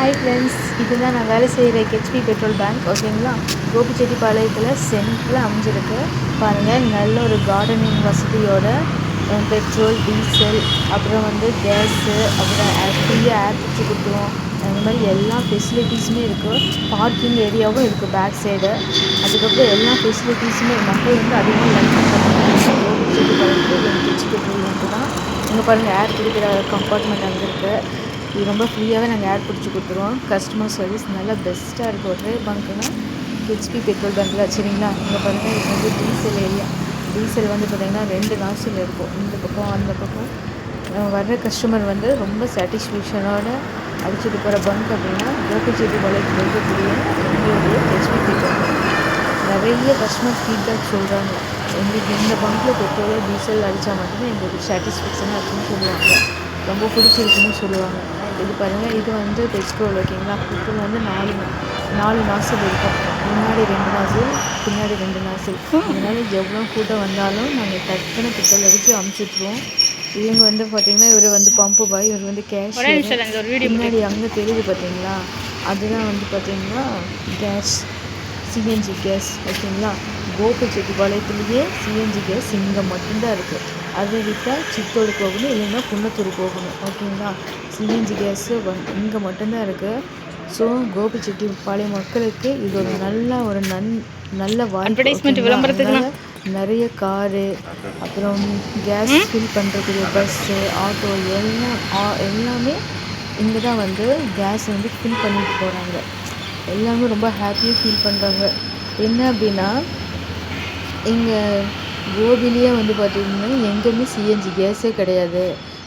Hi friends இதுதான் நான் வேலை செய்கிற ஹெச்பி பெட்ரோல் பேங்க் ஓகேங்களா கோபிச்செட்டிப்பாளையத்தில் சென்டரில் அமைஞ்சிருக்கு. பாருங்கள் நல்ல ஒரு கார்டனிங் வசதியோட பெட்ரோல் டீசல் அப்புறம் வந்து கேஸு அப்புறம் ஃப்ரீயாக ஏர் பிடிச்சி கொடுத்துருவோம் அந்த மாதிரி எல்லா ஃபெசிலிட்டிஸுமே இருக்குது பார்க்கிங் ஏரியாவும் இருக்குது பேக் சைடு அதுக்கப்புறம் எல்லா ஃபெசிலிட்டிஸுமே மக்கள் வந்து அதிகமாக லைக் பண்ணுறாங்க கோபிச்செட்டிப்பாளையத்தில் ஹெச்பி பெட்ரோல் பேங்க் தான். இங்கே பாருங்கள் ஏர் பிடிக்கிற கம்பார்ட்மெண்ட் அங்கே இருக்குது இது ரொம்ப ஃப்ரீயாகவே நாங்கள் ஏர் பிடிச்சி கொடுத்துருவோம். கஸ்டமர் சர்வீஸ் நல்லா பெஸ்ட்டாக இருக்கும் ஒரே பங்க்குனா ஹெச்பி பெட்ரோல் பங்க்கில் சரிங்களா? இங்கே பாருங்கள் இது வந்து டீசல் ஏரியா டீசல் வந்து பார்த்திங்கன்னா ரெண்டு நாசில் இருக்கும். இந்த பக்கம் அந்த பக்கம். வர்ற கஸ்டமர் வந்து ரொம்ப சாட்டிஸ்ஃபேக்ஷனோடு அடிச்சுட்டு போகிற பங்க் அப்படின்னா கோபிச்செட்டி பாளையத்தில் இருக்கக்கூடிய எங்களுடைய ஹெச்பி பெட்ரோல் நிறைய கஸ்டமர் ஃபீட்பேக் சொல்கிறாங்க எங்களுக்கு இந்த பங்க்கில் பெட்ரோலோ டீசல் அடித்தா மட்டும்தான் எங்களுக்கு சாட்டிஸ்ஃபேக்ஷனாக இருக்குன்னு சொல்லுவாங்க. ரொம்ப பிடிச்சிருக்குன்னு சொல்லுவாங்க. இது பாருங்கள் இது வந்து பெட்ரோல் ஓகேங்களா? பெட்ரோல் வந்து நாலு நாலு நாசில் இருக்கும். முன்னாடி ரெண்டு நாசில் பின்னாடி ரெண்டு நாசில் அதனால எவ்வளோ கூட்டம் வந்தாலும் நாங்கள் டக்குன்னு பெட்ரோல் அடித்து அமுச்சிட்ருவோம் இவங்க வந்து பார்த்தீங்கன்னா இவர் வந்து பம்பு பாய் இவர் வந்து கேஷ் பின்னாடி அங்கே தெரியுது பார்த்தீங்களா அதுதான் வந்து பார்த்தீங்கன்னா கேஸ் சிஎன்ஜி கேஸ் ஓகேங்களா கோபிச்செட்டிப்பாளையத்துலேயே சிஎன்ஜி கேஸ் இங்கே மட்டும்தான் இருக்குது அதை விட்டால் சித்தோடு போகணும் இல்லைன்னா குன்னத்தூர் போகணும் ஓகேங்களா? சிஎன்ஜி கேஸு வந் இங்கே மட்டும்தான் இருக்குது ஸோ கோபிச்செட்டிப்பாளையம் மக்களுக்கு இது ஒரு நல்ல ஒரு நன் நல்ல வாய்ப்பு. விளம்பரத்துக்கு நிறைய காரு அப்புறம் கேஸ் ஃபில் பண்ணுறக்கூடிய பஸ்ஸு ஆட்டோ எல்லாம் ஆ- எல்லாமே இங்கே தான் வந்து கேஸ் வந்து ஃபில் பண்ணிட்டு போகிறாங்க எல்லாமே ரொம்ப ஹாப்பியாக ஃபீல் பண்ணுறாங்க என்ன அப்படின்னா இங்கே கோபிலேயே வந்து பார்த்திங்கன்னா எங்கேயுமே சிஎன்ஜி கேஸே கிடையாது.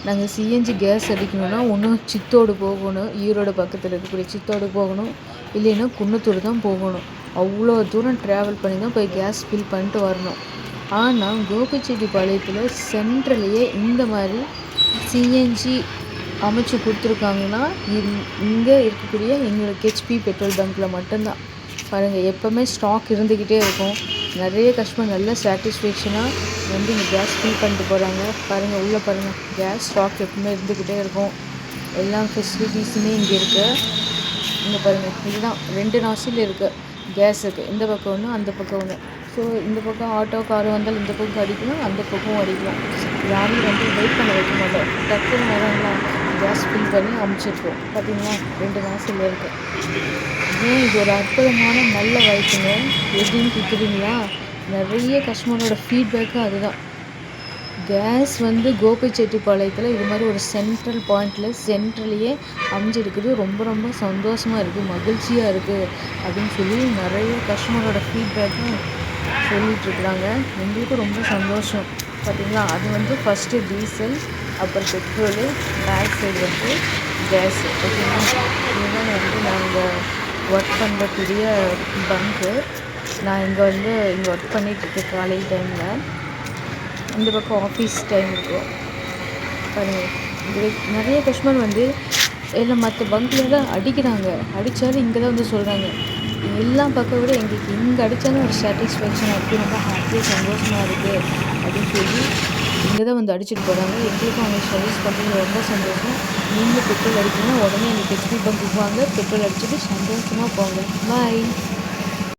நாங்கள் சிஎன்ஜி கேஸ் அடிக்கணும்னா ஒன்றும் சித்தோடு போகணும். ஈரோடு பக்கத்தில் இருக்கக்கூடிய சித்தோடு போகணும். இல்லைன்னா குன்னத்தூர் தான் போகணும். அவ்வளோ தூரம் ட்ராவல் பண்ணி தான் போய் கேஸ் ஃபில் பண்ணிட்டு வரணும். ஆனால் கோபிச்செட்டிப்பாளையத்தில் சென்ட்ரலையே இந்த மாதிரி சிஎன்ஜி அமைச்சு கொடுத்துருக்காங்கன்னா இங்கே இருக்கக்கூடிய எங்களுக்கு ஹெச்பி பெட்ரோல் பங்க்கில் மட்டும்தான். பாருங்கள் எப்போவுமே ஸ்டாக் இருந்துக்கிட்டே இருக்கும். நிறைய கஸ்டமர் நல்ல சாட்டிஸ்ஃபேக்ஷனாக வந்து இங்கே கேஸ் ஃபில் பண்ணிட்டு போகிறாங்க பாருங்கள் உள்ளே பாருங்கள் கேஸ் ஸ்டாக் எப்பவுமே இருந்துக்கிட்டே இருக்கும். எல்லா ஃபெசிலிட்டிஸுமே இங்கே இருக்குது இங்கே பாருங்கள் இதுதான் ரெண்டு நாசில் இருக்குது கேஸ் இருக்குது இந்த பக்கம் ஒன்று அந்த பக்கம் ஒன்று ஸோ இந்த பக்கம் ஆட்டோ கார் வந்தால் இந்த பக்கம் அடிக்கலாம் அந்த பக்கம் அடிக்கலாம். யாரும் வந்து வெயிட் பண்ண வைக்க மாட்டோம். டக்குன்னு வரவங்களா கேஸ் ஃபில் பண்ணி அமுச்சிட்ருவோம் பார்த்தீங்களா ரெண்டு நாசில் இருக்குது ஏன் இது ஒரு அற்புதமான நல்ல வாய்ப்புங்க எப்படின்னு கேட்குறீங்களா நிறைய கஸ்டமரோட ஃபீட்பேக்கு அதுதான். கேஸ் வந்து கோபிச்செட்டிப்பாளையத்தில் இது மாதிரி ஒரு சென்ட்ரல் பாயிண்டில் சென்ட்ரலையே அமைஞ்சிருக்குது ரொம்ப ரொம்ப சந்தோஷமாக இருக்குது மகிழ்ச்சியாக இருக்குது அப்படின்னு சொல்லி நிறைய கஸ்டமரோட ஃபீட்பேக்கும் சொல்லிகிட்ருக்குறாங்க எங்களுக்கும் ரொம்ப சந்தோஷம். பார்த்தீங்களா அது வந்து ஃபஸ்ட்டு டீசல் அப்புறம் பெட்ரோலு பேக் சைடு வந்து கேஸ் ஓகேங்களா? இதுதான் வந்து நாங்கள் ஒர்க் பண்ணக்கூடிய பங்கு நான் இங்கே வந்து இங்கே ஒர்க் பண்ணிகிட்ருக்கேன் காலை டைமில் இந்த பக்கம் ஆஃபீஸ் டைம் இருக்கும் பாருங்கள் இது நிறைய கஸ்டமர் வந்து இல்லை மற்ற பங்கில் தான் அடிக்கிறாங்க. அடித்தாலும் இங்கே தான் வந்து சொல்கிறாங்க எல்லா பக்கம் விட எங்களுக்கு இங்கே அடித்தாலும் ஒரு சாட்டிஸ்ஃபேக்ஷன் இருக்குது ரொம்ப ஹாப்பியாக சந்தோஷமாக இருக்குது அப்படின்னு சொல்லி இங்கே தான் வந்து அடிச்சுட்டு போகிறாங்க எங்களுக்கும் அவங்க சர்வீஸ் பண்ணுறது ரொம்ப சந்தோஷம். நீங்களும் பெட்ரோல் அடிக்கணும் உடனே எனக்கு ஹெச்பி பங்குக்கு வாங்க. பெட்ரோல் அடிச்சுட்டு சந்தோஷமாக போங்க. பாய்